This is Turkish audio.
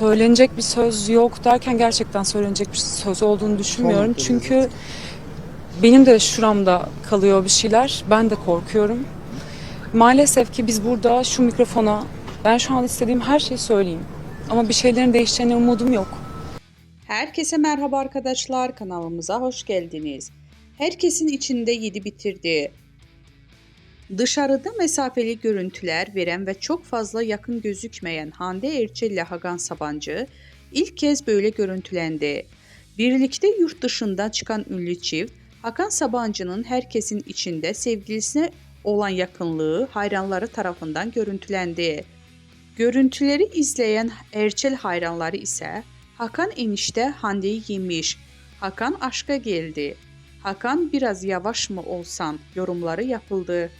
Söylenecek bir söz yok derken gerçekten söylenecek bir söz olduğunu düşünmüyorum. Tamam, Çünkü benim de şuramda kalıyor bir şeyler. Ben de korkuyorum. Maalesef ki biz burada şu mikrofona ben şu an istediğim her şeyi söyleyeyim. Ama bir şeylerin değişeceğine umudum yok. Herkese merhaba arkadaşlar kanalımıza hoş geldiniz. Herkesin içinde yedi bitirdi. Dışarıda mesafeli görüntüler veren ve çok fazla yakın gözükmeyen Hande Erçel ile Hakan Sabancı ilk kez böyle görüntülendi. Birlikte yurt dışından çıkan ünlü çift, Hakan Sabancı'nın herkesin içinde sevgilisine olan yakınlığı hayranları tarafından görüntülendi. Görüntüleri izleyen Erçel hayranları ise Hakan enişte Hande'yi yemiş. Hakan aşka geldi. Hakan biraz yavaş mı olsan yorumları yapıldı.